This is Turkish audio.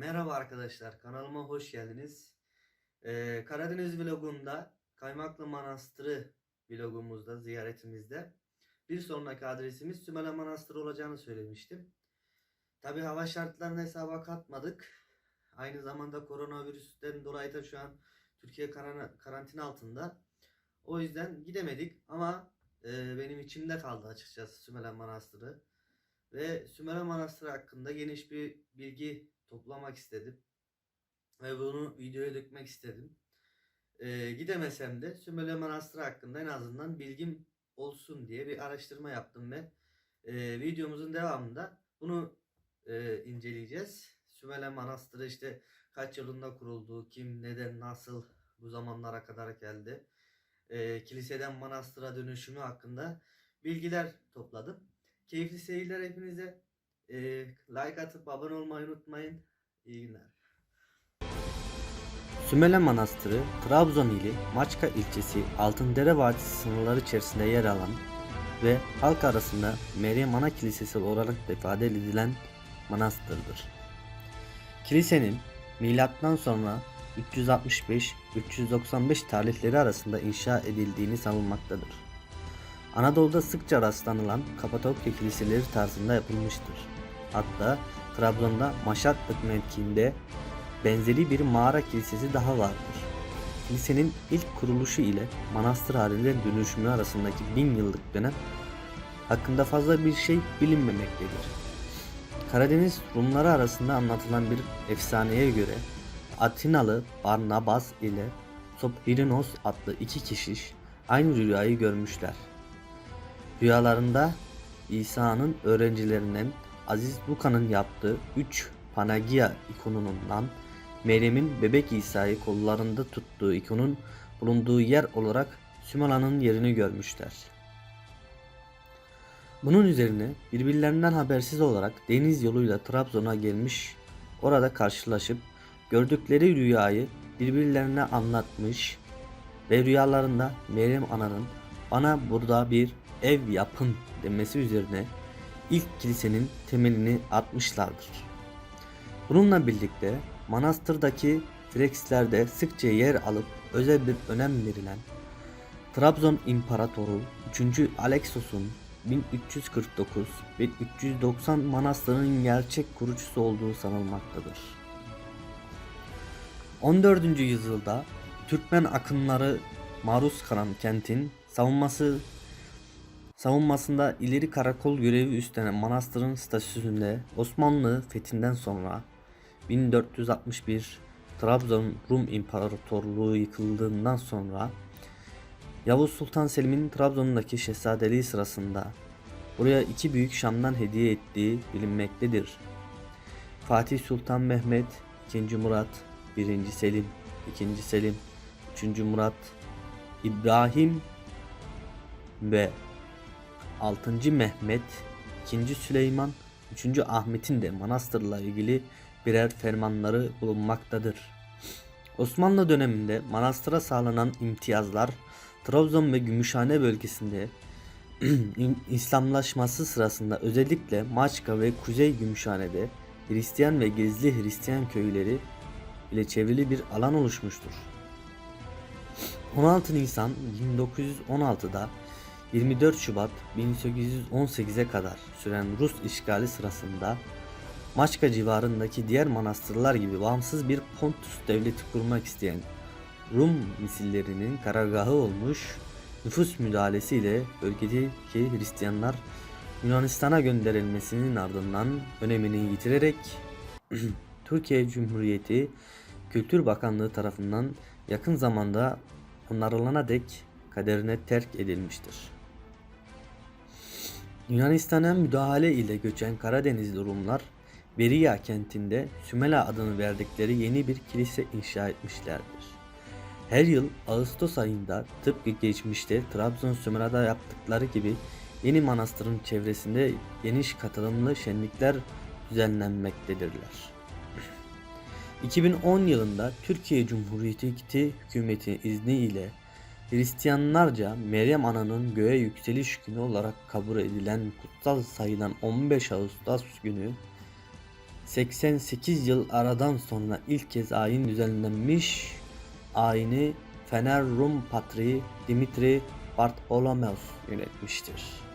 Merhaba arkadaşlar, kanalıma hoş geldiniz. Ee, Karadeniz vlogunda Kaymaklı Manastırı vlogumuzda, ziyaretimizde bir sonraki adresimiz Sümele Manastırı olacağını söylemiştim. Tabi hava şartlarını hesaba katmadık. Aynı zamanda koronavirüsten dolayı da şu an Türkiye karan- karantina altında. O yüzden gidemedik ama e, benim içimde kaldı açıkçası Sümele Manastırı. Ve Sümele Manastırı hakkında geniş bir bilgi toplamak istedim. Ve bunu videoya dökmek istedim. Ee, gidemesem de Sümele Manastırı hakkında en azından bilgim olsun diye bir araştırma yaptım ve e, videomuzun devamında bunu e, inceleyeceğiz. Sümele Manastırı işte kaç yılında kuruldu, kim, neden, nasıl bu zamanlara kadar geldi. E, kiliseden manastıra dönüşümü hakkında bilgiler topladım. Keyifli seyirler hepinize. E, like atıp abone olmayı unutmayın. İyi günler. Sümele Manastırı, Trabzon ili Maçka ilçesi Altındere Vadisi sınırları içerisinde yer alan ve halk arasında Meryem Ana Kilisesi olarak ifade edilen manastırdır. Kilisenin milattan sonra 365-395 tarihleri arasında inşa edildiğini sanılmaktadır. Anadolu'da sıkça rastlanılan Kapadokya kiliseleri tarzında yapılmıştır. Hatta Trabzon'da Maşatlık mevkiinde benzeri bir mağara kilisesi daha vardır. Kilisenin ilk kuruluşu ile manastır haline dönüşümü arasındaki bin yıllık dönem hakkında fazla bir şey bilinmemektedir. Karadeniz Rumları arasında anlatılan bir efsaneye göre Atinalı Barnabas ile Sophirinos adlı iki kişi aynı rüyayı görmüşler. Rüyalarında İsa'nın öğrencilerinden Aziz Luka'nın yaptığı 3 Panagia ikonundan Meryem'in bebek İsa'yı kollarında tuttuğu ikonun bulunduğu yer olarak Sümela'nın yerini görmüşler. Bunun üzerine birbirlerinden habersiz olarak deniz yoluyla Trabzon'a gelmiş, orada karşılaşıp gördükleri rüyayı birbirlerine anlatmış ve rüyalarında Meryem Ana'nın bana burada bir ev yapın demesi üzerine ilk kilisenin temelini atmışlardır. Bununla birlikte manastırdaki flekslerde sıkça yer alıp özel bir önem verilen Trabzon İmparatoru 3. Alexios'un 1349-1390 manastırının gerçek kurucusu olduğu sanılmaktadır. 14. yüzyılda Türkmen akınları maruz kalan kentin savunması savunmasında ileri karakol görevi üstlenen manastırın statüsünde Osmanlı fethinden sonra 1461 Trabzon Rum İmparatorluğu yıkıldığından sonra Yavuz Sultan Selim'in Trabzon'daki şehzadeliği sırasında buraya iki büyük Şam'dan hediye ettiği bilinmektedir. Fatih Sultan Mehmet, 2. Murat, 1. Selim, 2. Selim, 3. Murat, İbrahim ve 6. Mehmet, 2. Süleyman, 3. Ahmet'in de manastırla ilgili birer fermanları bulunmaktadır. Osmanlı döneminde manastıra sağlanan imtiyazlar Trabzon ve Gümüşhane bölgesinde İslamlaşması sırasında özellikle Maçka ve Kuzey Gümüşhane'de Hristiyan ve gizli Hristiyan köyleri ile çevrili bir alan oluşmuştur. 16 Nisan 1916'da 24 Şubat 1818'e kadar süren Rus işgali sırasında Maçka civarındaki diğer manastırlar gibi bağımsız bir Pontus devleti kurmak isteyen Rum misillerinin karargahı olmuş nüfus müdahalesiyle bölgedeki Hristiyanlar Yunanistan'a gönderilmesinin ardından önemini yitirerek Türkiye Cumhuriyeti Kültür Bakanlığı tarafından yakın zamanda onarılana dek kaderine terk edilmiştir. Yunanistan'a müdahale ile göçen Karadenizli Rumlar Beria kentinde Sümela adını verdikleri yeni bir kilise inşa etmişlerdir. Her yıl Ağustos ayında tıpkı geçmişte Trabzon Sümela'da yaptıkları gibi yeni manastırın çevresinde geniş katılımlı şenlikler düzenlenmektedirler. 2010 yılında Türkiye Cumhuriyeti hükümeti izniyle Hristiyanlarca Meryem Ana'nın göğe yükseliş günü olarak kabul edilen kutsal sayılan 15 Ağustos günü 88 yıl aradan sonra ilk kez ayin düzenlenmiş. Ayini Fener Rum Patriği Dimitri Bartholomeus yönetmiştir.